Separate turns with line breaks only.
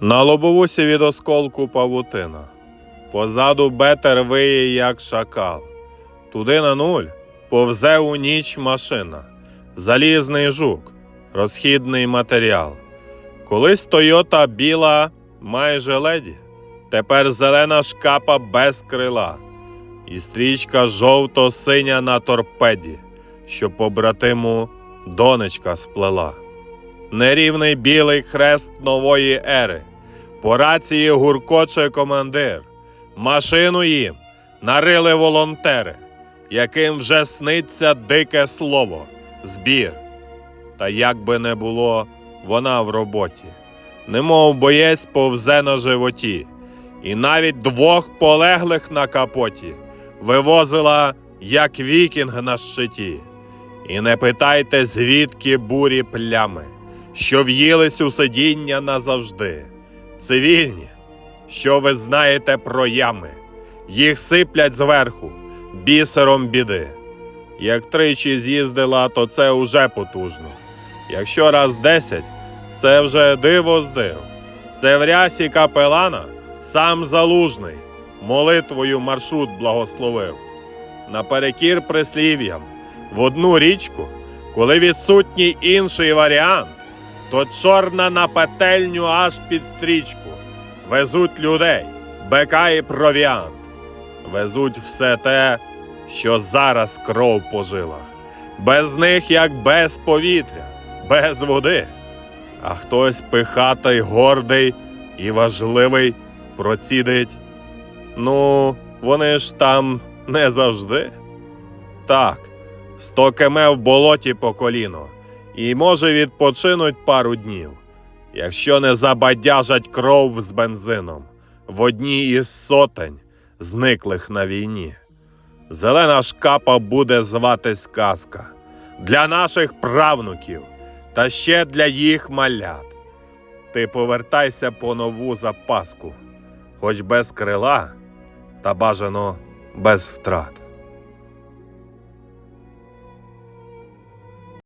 На лобовусі від осколку павутина. Позаду бетер виє, як шакал. Туди на нуль повзе у ніч машина. Залізний жук, розхідний матеріал. Колись Тойота біла майже леді, тепер зелена шкапа без крила, і стрічка жовто-синя на торпеді, що побратиму донечка сплела. Нерівний білий хрест нової ери. По рації гуркоче командир. Машину їм нарили волонтери, яким вже сниться дике слово, збір. Та як би не було, вона в роботі, немов боєць повзе на животі, і навіть двох полеглих на капоті вивозила, як вікінг на щиті. І не питайте, звідки бурі плями, що в'їлись у сидіння назавжди. Цивільні, що ви знаєте про ями, їх сиплять зверху, бісером біди. Як тричі з'їздила, то це уже потужно. Якщо раз десять, це вже диво з див. Це в рясі капелана сам залужний, молитвою маршрут благословив. Наперекір прислів'ям, в одну річку, коли відсутній інший варіант, то чорна на петельню аж під стрічку. Везуть людей, бека і провіант. Везуть все те, що зараз кров по жилах. Без них, як без повітря, без води. А хтось пихатий, гордий і важливий процідить. Ну, вони ж там не завжди. Так, сто кеме в болоті по коліно, і може відпочинуть пару днів, якщо не забадяжать кров з бензином в одній із сотень зниклих на війні. Зелена шкапа буде зватись казка для наших правнуків та ще для їх малят. Ти повертайся по нову запаску, хоч без крила та бажано без втрат.